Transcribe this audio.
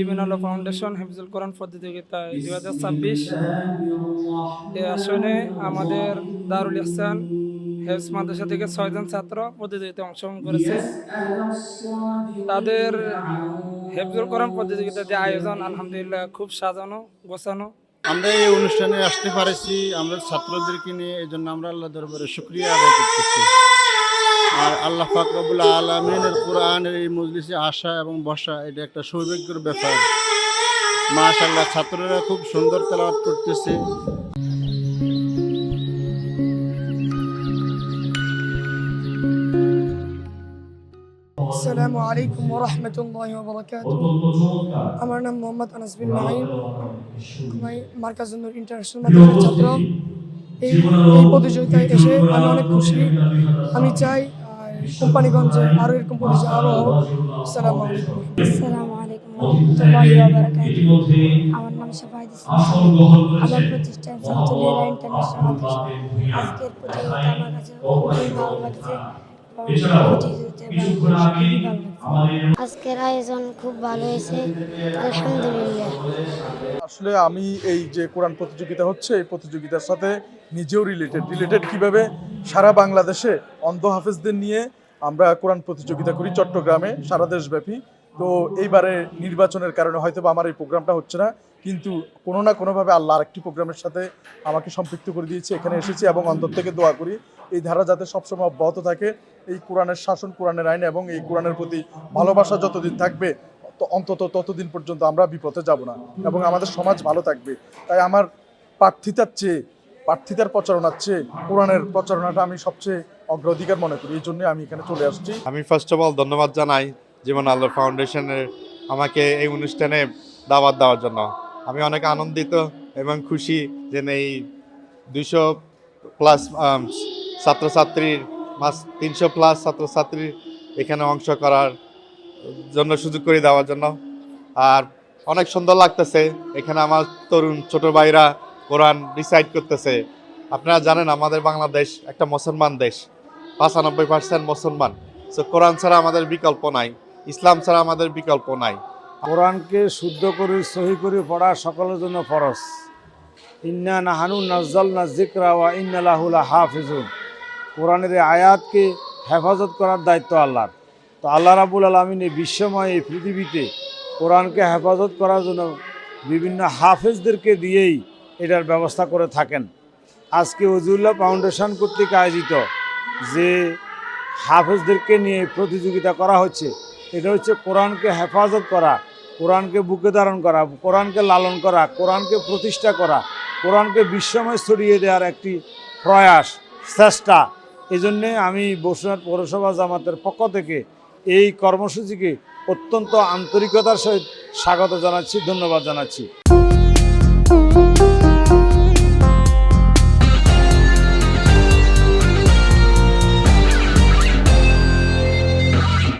জীবন আলো ফাউন্ডেশন হেফজুল কোরআন প্রতিযোগিতা দুই হাজার ছাব্বিশ। এই আসনে আমাদের দারুল ইহসান হেফজ মাদ্রাসা থেকে ছয়জন ছাত্র প্রতিযোগিতায় অংশগ্রহণ করেছে। তাদের হেফজুল কোরআন প্রতিযোগিতা যে আয়োজন আলহামদুলিল্লাহ খুব সাজানো, গোছানো। আমরা এই অনুষ্ঠানে আসতে পারেছি, আমরা ছাত্রদেরকে নিয়ে এই জন্য আমরা আল্লাহ দরবারে শুক্রিয়া আদায় করতেছি। আর আল্লাহ ফাকরাবুল আলমিনের কোরআনের এই মজলিসে আসা এবং বসা, এটা একটা সৌভাগ্যের ব্যাপার। মাশাল্লাহ ছাত্ররা খুব সুন্দর তেলাওয়াত করতেছে। আসসালামু আলাইকুম ওরহমতুল্লাহ বরকাত আমার নাম মোহাম্মদ আনাস বিন নাইম আমি মার্কাজুন্নুর ইন্টারন্যাশনাল মাদ্রাসার ছাত্র। এই প্রতিযোগিতায় এসে আমি অনেক খুশি। আমি চাই কোম্পানিগঞ্জে আরও এরকম প্রতিযোগিতা আরও হোক আসসালামু আলাইকুম। আসসালামু আলাইকুম আমার নাম ইসলাম আমার প্রতিষ্ঠান ইন্টারন্যাশনাল আজকের প্রতিযোগিতা আমার কাছে খুবই ভালো লাগছে। আজকের আয়োজন খুব ভালো হয়েছে। আলহামদুলিল্লাহ। আসলে আমি এই যে কোরআন প্রতিযোগিতা হচ্ছে এই প্রতিযোগিতার সাথে নিজেও রিলেটেড রিলেটেড কীভাবে? সারা বাংলাদেশে অন্ধ হাফেজদের নিয়ে আমরা কোরআন প্রতিযোগিতা করি চট্টগ্রামে, সারা দেশব্যাপী। তো এইবারে নির্বাচনের কারণে হয়তো আমার এই প্রোগ্রামটা হচ্ছে না, কিন্তু কোনো না কোনোভাবে আল্লাহ আরেকটি প্রোগ্রামের সাথে আমাকে সম্পৃক্ত করে দিয়েছে, এখানে এসেছি এবং অন্তর থেকে দোয়া করি, এই ধারা যাতে সবসময় অব্যাহত থাকে, এই কোরআনের শাসন, কোরআনের আইন এবং এই কোরআনের প্রতি ভালোবাসা যতদিন থাকবে অন্তত ততদিন পর্যন্ত আমরা বিপথে যাব না এবং আমাদের সমাজ ভালো থাকবে। তাই আমার প্রার্থিতার চেয়ে প্রার্থিতার প্রচারণার চেয়ে কোরআনের প্রচারণাটা আমি সবচেয়ে অগ্রাধিকার মনে করি। এই জন্য আমি এখানে চলে আসছি। আমি ফার্স্ট অফ অল ধন্যবাদ জানাই জীবন আল্লাহ ফাউন্ডেশনের আমাকে এই অনুষ্ঠানে দাওয়াত দেওয়ার জন্য। আমি অনেক আনন্দিত এবং খুশি যে এই দুইশো প্লাস ছাত্রছাত্রীর মাস, তিনশো প্লাস ছাত্রছাত্রীর এখানে অংশ করার জন্য সুযোগ করে দেওয়ার জন্য। আর অনেক সুন্দর লাগতেছে। এখানে আমার তরুণ ছোট ভাইরা কোরআন ডিসাইড করতেছে। আপনারা জানেন আমাদের বাংলাদেশ একটা মুসলমান দেশ। পাঁচানব্বই পার্সেন্ট মুসলমান। সো কোরআন ছাড়া আমাদের বিকল্প নাই। ইসলাম ছাড়া আমাদের বিকল্প নাই। কোরআনকে শুদ্ধ করে, সহি করে পড়া সকলের জন্য ফরজ। ইন্না নাহানু নাজ্জাল না জিকরা ওয়া ইন্নালাহুলা হাফিজুন কোরআনের আয়াতকে হেফাজত করার দায়িত্ব আল্লাহর। তো আল্লাহ রাবুল আলমিন এই বিশ্বময় এই পৃথিবীতে কোরআনকে হেফাজত করার জন্য বিভিন্ন হাফেজদেরকে দিয়েই এটার ব্যবস্থা করে থাকেন। আজকে ওজিউল্লাহ ফাউন্ডেশন কর্তৃক আয়োজিত যে হাফেজদেরকে নিয়ে প্রতিযোগিতা করা হচ্ছে, এটা হচ্ছে কোরআনকে হেফাজত করা, কোরআনকে বুকে ধারণ করা, কোরআনকে লালন করা, কোরআনকে প্রতিষ্ঠা করা, কোরআনকে বিশ্বময় ছড়িয়ে দেওয়ার একটি প্রয়াস, চেষ্টা। এই জন্যে আমি বসুনাথ পৌরসভা জামাতের পক্ষ থেকে এই কর্মসূচিকে অত্যন্ত আন্তরিকতার সহিত স্বাগত জানাচ্ছি, ধন্যবাদ জানাচ্ছি।